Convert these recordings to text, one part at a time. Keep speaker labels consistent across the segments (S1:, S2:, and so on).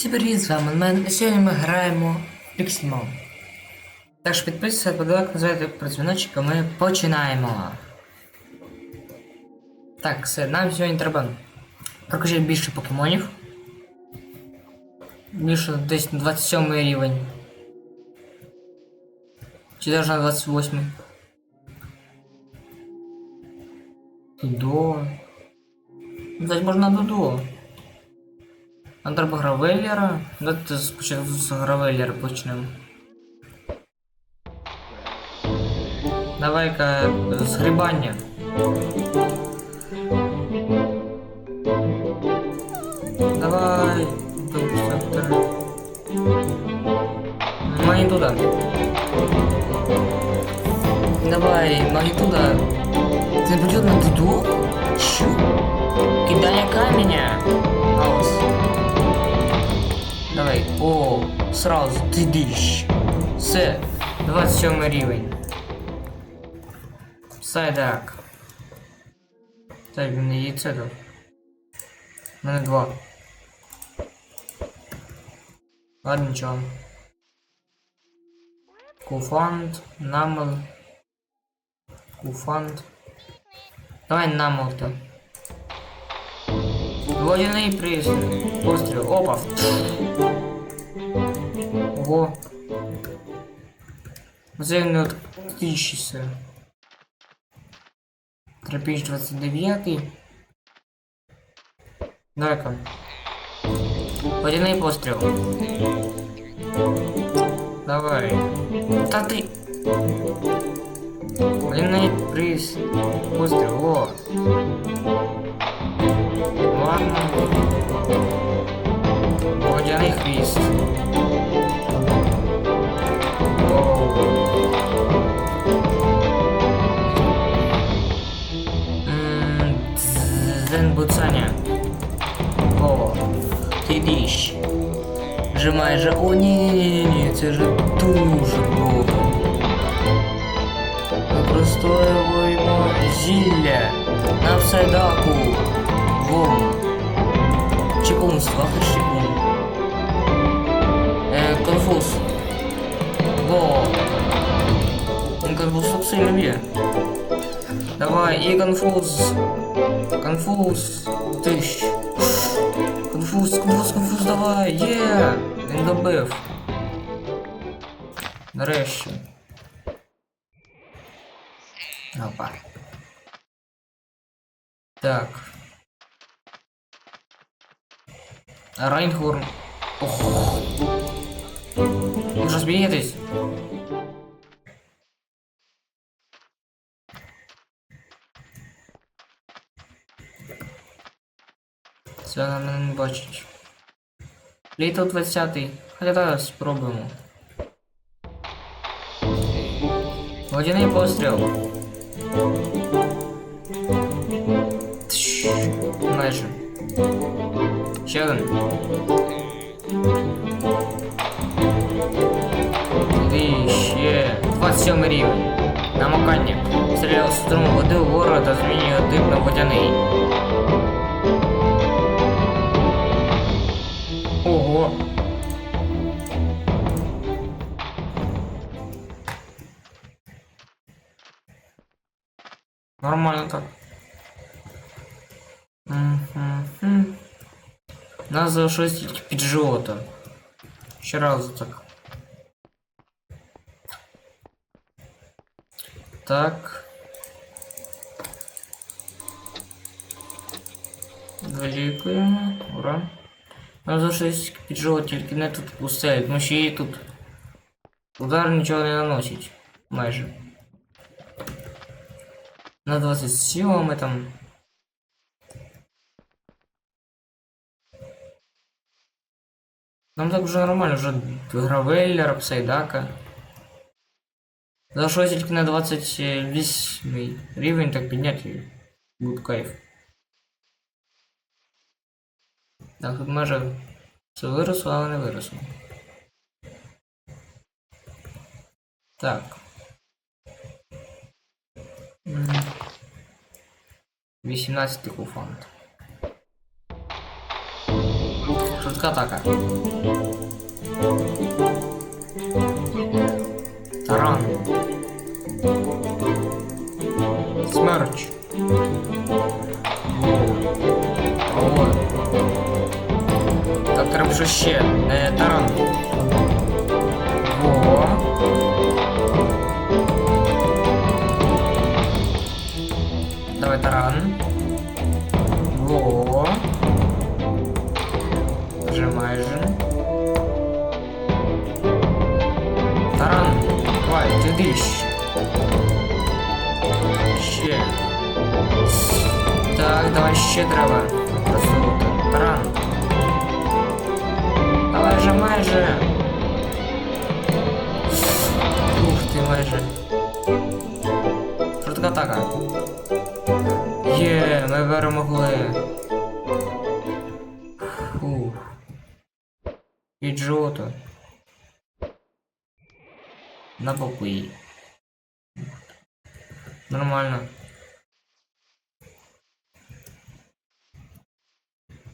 S1: Всім привіт, з вами Мен. Сьогодні ми граємо Pixelmon. Так що підписуйтесь, подавайте, називайте про дзвіночок, а ми починаємо. Так, все, нам сьогодні треба прокачати більше покемонів. Більше десь на 27 рівень. Чи навіть на 28. Дудо. Дать можна Дудо. Нам треба гравеллера. Давайте спочатку з гравеллера почнемо. Давай-ка з грибання. Давай. Доктор. Магнитуда. Давай, магнитуда. Це буде на дуду? Що? Кидання каменя. Аус. Давай. О, сразу ти дищ. Все. 27 рівень. Сайдак. Так, він не яйце дав. У мене два. Ладно, нічого. Куфанд, намел. Куфанд. Давай намел-то. Водяний приз. Постріл. Опа. Ого. Це не от тисячі. Трапіч 29. Давай-ка. Водяний постріл. Давай. Та ти. Водяний приз. Постріл. О. Ладно. Водяний хвіст. Оу. М, Зен Буцаня. О, ти діщ. Вже майже. О, ні, ні, ні, ні, це вже дуже довго. Використовуємо зілля на вседаку. Вом. Чекунство, чекун. Е, конфуз. Во. Он конфуз так сильно б'є. Давай, і конфуз. Конфуз. Тищ. Конфуз, конфуз, конфуз, давай. Є! Він добив. Нарешті. Опа. Так. Райнгорн. Ох. Ж розбієтесь? Це вона мене не бачить. Літо 20-й. Хоча зараз спробуємо. Водяний постріл. Майже. Ще один. І ще 27 рівень. Намокання. Стріляв струм води у ворога та змінює дим на водяний. Ого. Нормально так. Мгм. Нас залишилось тільки під живота. Ще раз так. Так. Вилікуємо. Ура. Нам залишилось під живот, тільки не тут пусте, тому що її тут удар нічого не наносить. Майже. На 27 ми там. Нам так вже нормально, вже гравеллера, псайдака. Залишилось тільки на 28 рівень так підняти. Буде кайф. Так, тут майже все виросло, але не виросло. Так. М. 18 куфант. Швидка атака. Таран. Смерч. От. Так, треба ще. Е, таран. І Джото. На попої. Нормально.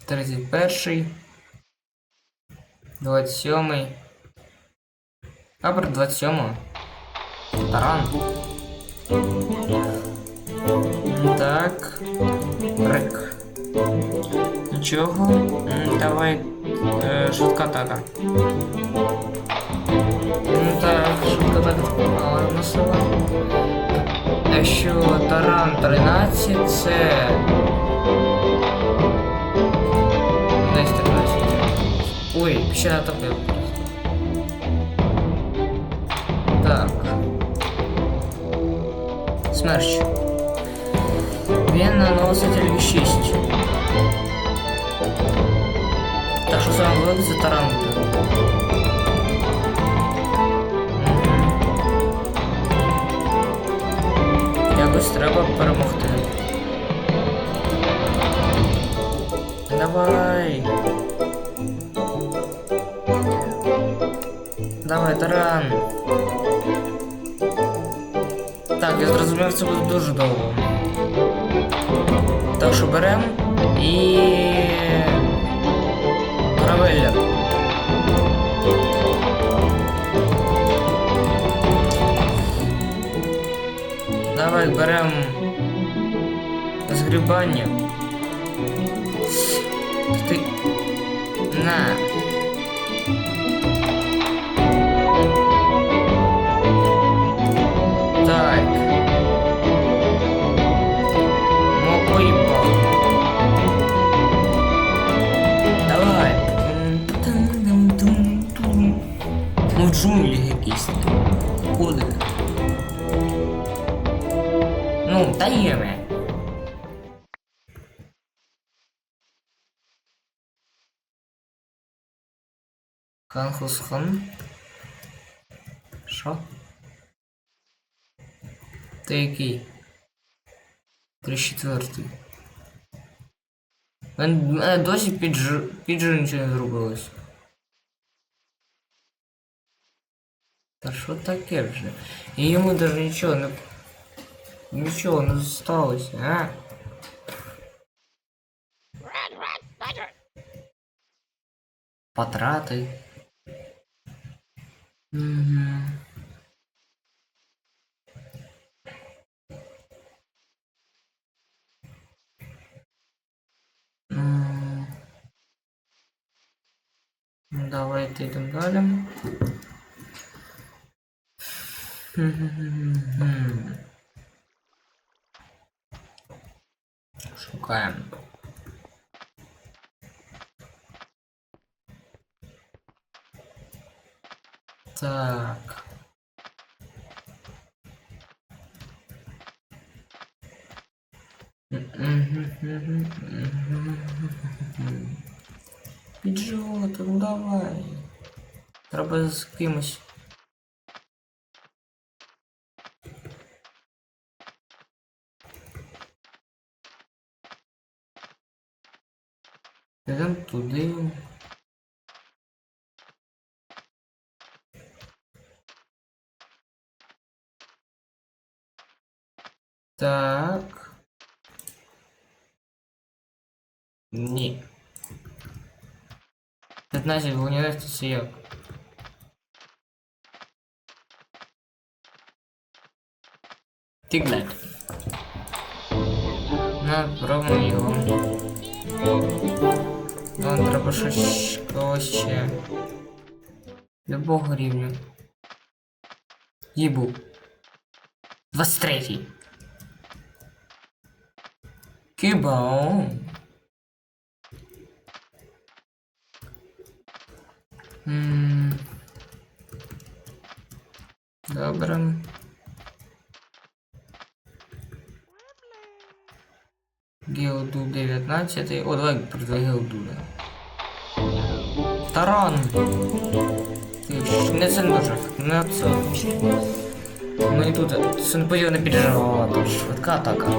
S1: 31. 27. А про 27. Таран. Так. Рик. Нічого. М, Давай. Е, швидка атака. Ну так, швидка атака попала на сила. Якщо таран 13, це. Десь 13. Ой, ще натопив. Так. Смерч. Він наносить льві 6. Так що саме великий це таран буде. Мгм. Якось треба перемогти. Давай. Давай, таран. Так, я зрозумів, це буде дуже довго. Так що беремо і. Правильно. Давай беремо згрібання. Ти. На. в джунглі якісь. Ходи. Ну, даємо. Канхусхан. Що? Ти який? 34. Мен мене досі підж... піджу нічого не зробилось. що таке вже? І йому даже нічого не... Нічого не сталося, а? Потрати. Угу. М. Ну, Давайте йдемо далі. Мгм. Шукаємо. Так. Піджоти, ну давай. Треба з кимось. Так. Ні. 15 вогняних то це як? Тіглет. На, пробуємо його. Нам треба щось когось ще. Любого рівня. Їбу. 23. Кібаун. М. Добре. Геоду 19. О, давай про Геодуда. Таран. Ти ж Не це не дуже. Не це. Ну і тут це не потрібно підживати. Швидка атака.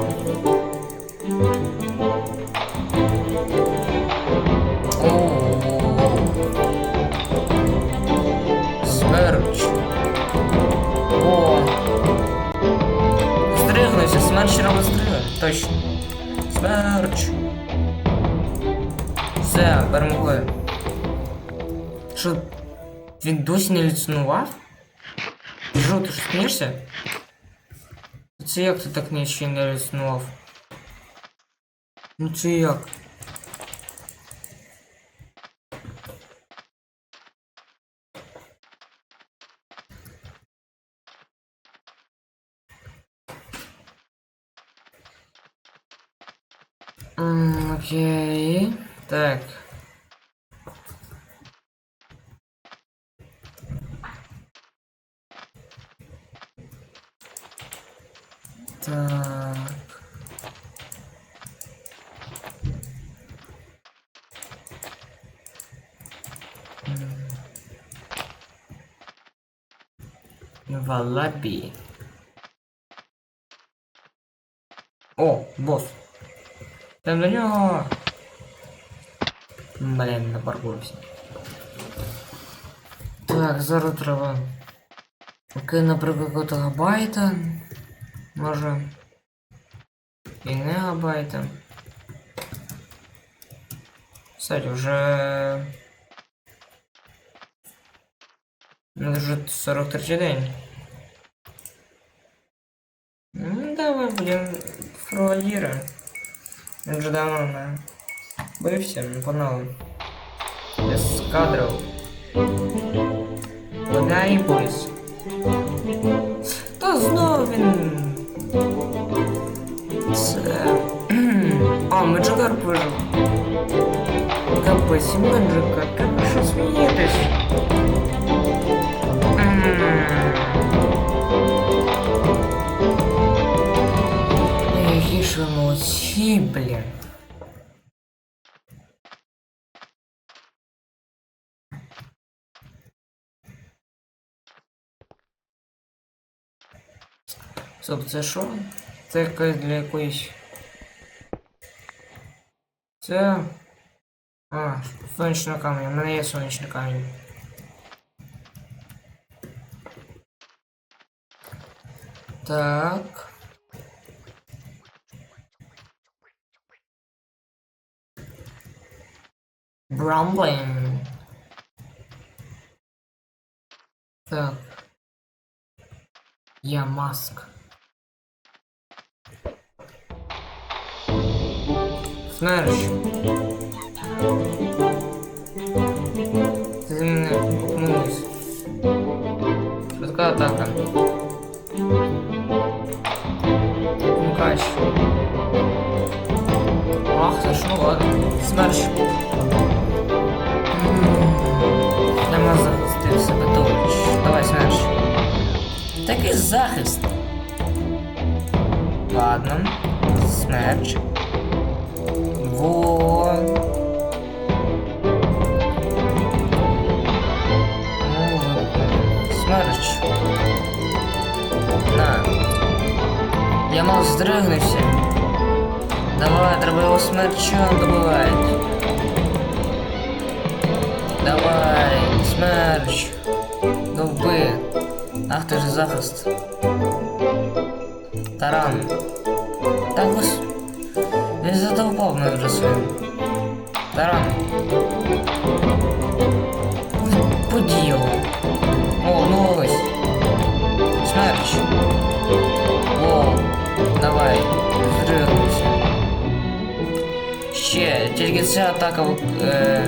S1: Смерч. О. Здригнувся, смерч робить стріли. Точно. Смерч. Все, перемогли. Що, він досі не ліцнував? Жо, ти ж смієшся? Це як ти так нічого не ліцнував? Ну це Валабі. О, босс. Там до нього. Блін, напаркуюся. Так, зараз треба. Окей, наприклад, какого-то габайта. Може. І не габайта. Кстати, вже. Ну, вже 43 день. давай, блін, фроліра. Він вже давно не бився, не погнали. Без кадрів. Подай бойс. Та знову він. Це. А, Меджикар вижив. Капець, Меджикар, та ви що смієтесь? Молодці, блін. Стоп, це що? Це якась для якоїсь. Це. А, сонячний камінь. У мене є сонячний камінь. Так. Брамблин. Так. Я маск. Смерч. Ти мене гукнулась. Швидка атака. Мукач. Ах, ну ладно. Смерч. Такий захист. Ладно. Смерч. Во. Ну, смерч. На. Я мав здригнувся. Давай, треба його смерчом добивати. Давай, смерч. Довби. Ах ти ж захист. Таран. Так ось. Він задовбав мене вже своїм. Таран. По ділу. О, ну ось. Смерч. О, давай, здригнуся. Ще, тільки ця атака е,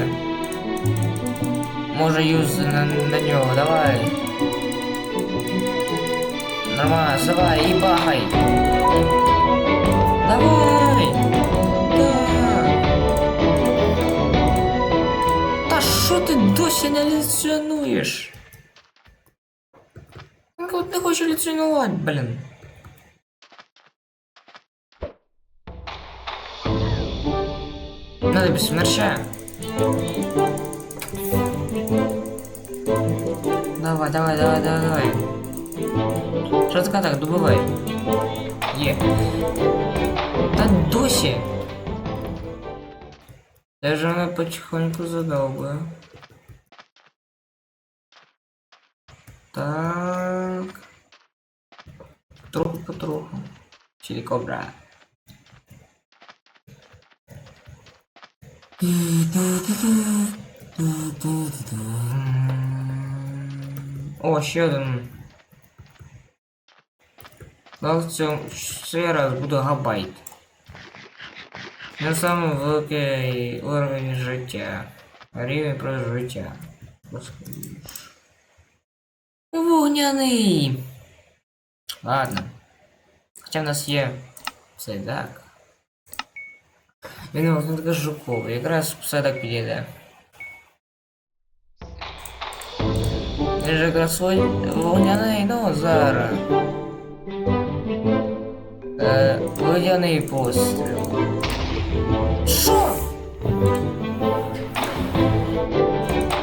S1: може юз на, на нього, давай. Нормально, давай, і бахай. Давай! Да. Та що ти досі не ліціонуєш? Ну, От не хочу ліціонувати, блін. Надо без смерча. Давай, давай, давай, давай, давай. Швидка так, добивай. Є. Та досі. Я же мене потихоньку задовбую. Так. Троху потроху. Чили кобра. О, ще один. Ну, в цьому ще раз буде габайт. На самому великий уровень життя. Рівень прожиття. Господи. Вогняний. Ладно. Хоча в нас є цей так. Він не така жуковий. Якраз все так підійде. Він же якраз вог- вогняний, ну зараз. Е, водяний постріл. Що?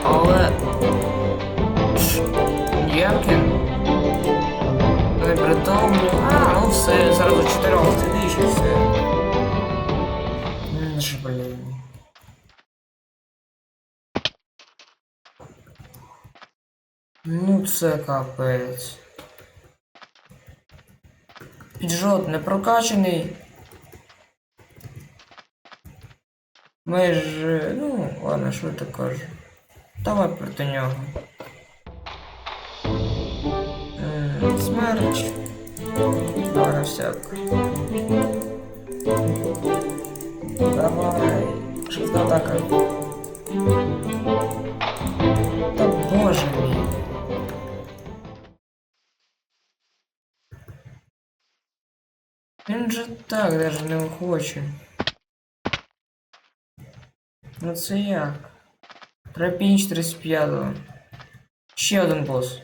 S1: Але... Ємкін? Не притомлю. А, ну все, зразу чотирьох сидиш і все. Ж, блін. Ну це капець. Піджот не прокачаний. Ми ж. Ну, ладно, що ти кажеш. Давай проти нього. Смерч. Давай на всяк. Давай. Швидка атака. Та боже мій. же так даже не хоче. Ну це як? Трапінч 35-го. Ще один бос.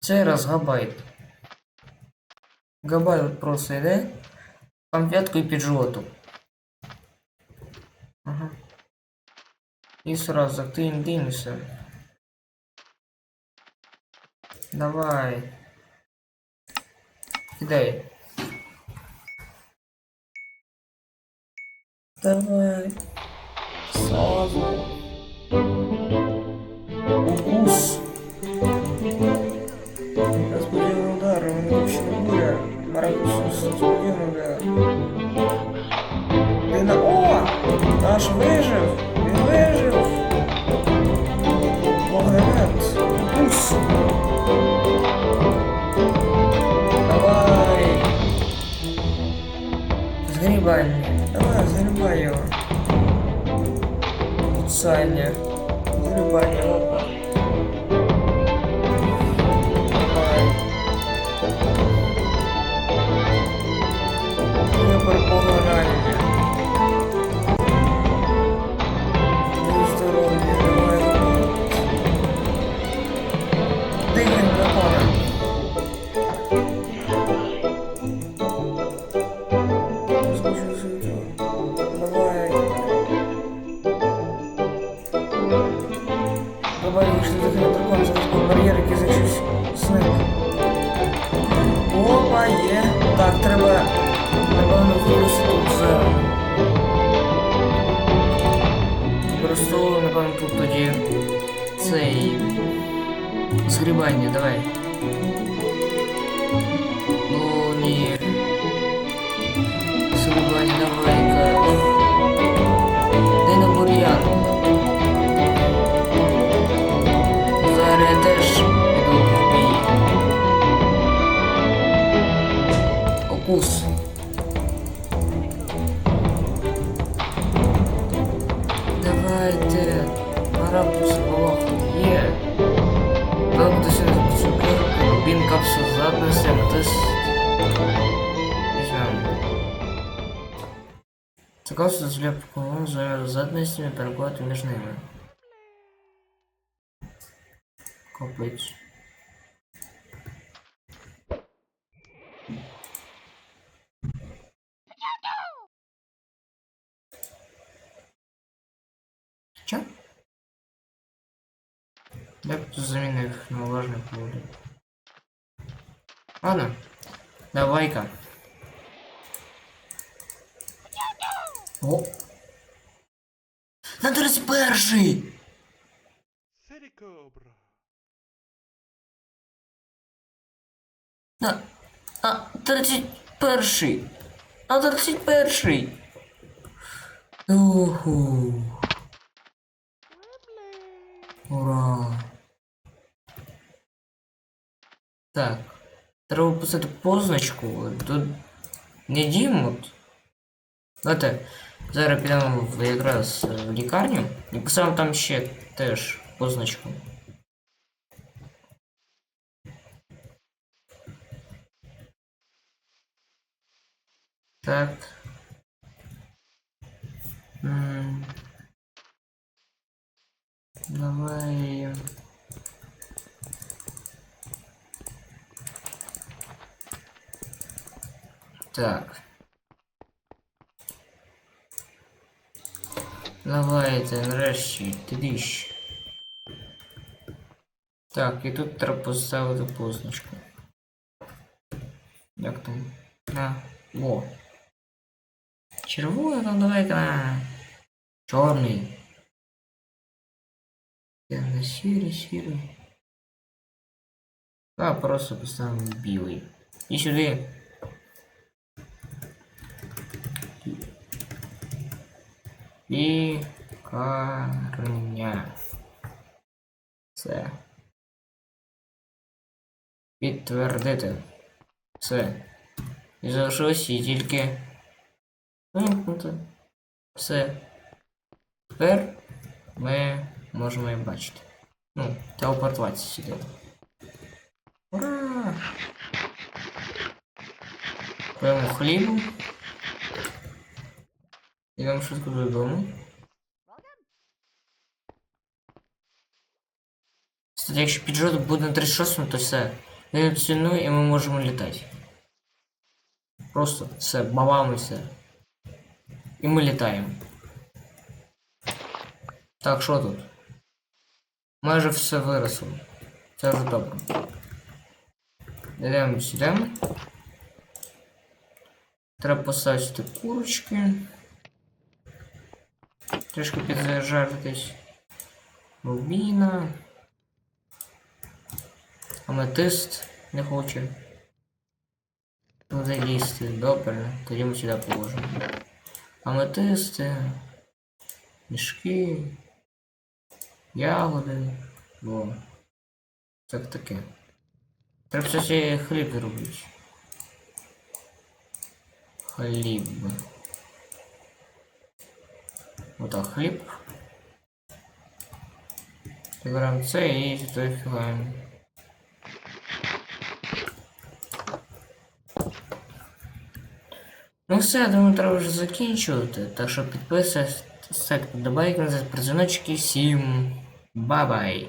S1: Цей раз габайт. Габайт от просто йде. Пам'ятку і піджоту. Ага. І сразу ти димся. Давай. Кидай. Давай. Сразу. Укус. Разбудил удар, он вообще буря. Маракус разбудил удар. Ти на... О! Наш вижив! Він вижив! Вогнемет! Укус! Давай! Згрібання. Давай, згрібай його. Кусання. Згрібання, опа. використовую, напевно, тут тоді цей згрібання, давай. Ну ні. Згрібання, давай-ка. Дай на бур'ян. Зараз я теж піду в бій. Окус. цукерку? Бін капсул задності, тест. Візьмемо. Це капсула для поколон з задностями перекладати між ними. Копить. Чё? Я бы тут заменил их на влажный поводу. Ладно, давай-ка. О! Надо перший! На, а, 31. А 31. Уху. Ура. Так. Треба писати позначку. Тут не дімут. Давайте зараз підемо в якраз е, в лікарню і писав там ще теж позначку. Так. М. Давай. Так. Давайте, нарешті, тріщ. Так, і тут треба поставити позначку. Як там? На. О. Червоний, там давай-ка на. Чорний. Темно сірий, сірий. А, просто поставимо білий. І сюди. Лікарня. Це. Підтвердити. Все. І залишилось її тільки. Вимкнути. Все. Тепер ми можемо її бачити. Ну, телепортуватися сюди. Ура! Беремо хлібу. Йдемо швидко додому. Кстати, якщо піджот буде на 36, то все. Він цінує і ми можемо літати. Просто все, бавимося. І ми літаємо. Так, що тут? Майже все виросло. Це вже добре. Йдемо сюди. Треба поставити курочки. Трішки підзаряджатись. Рубіна. Аметист не хоче. Туди лізти. Добре. Тоді ми сюди положимо. Аметисти. Мішки. Ягоди. Во. Так таке. Треба кстати, хліб робити. Хліб. Отак, хліб. Беремо це і сюди фігаємо. Ну все, я думаю, треба вже закінчувати. Так що підписуйтесь, ставте подобайки, дзвіночки. Всім бай-бай!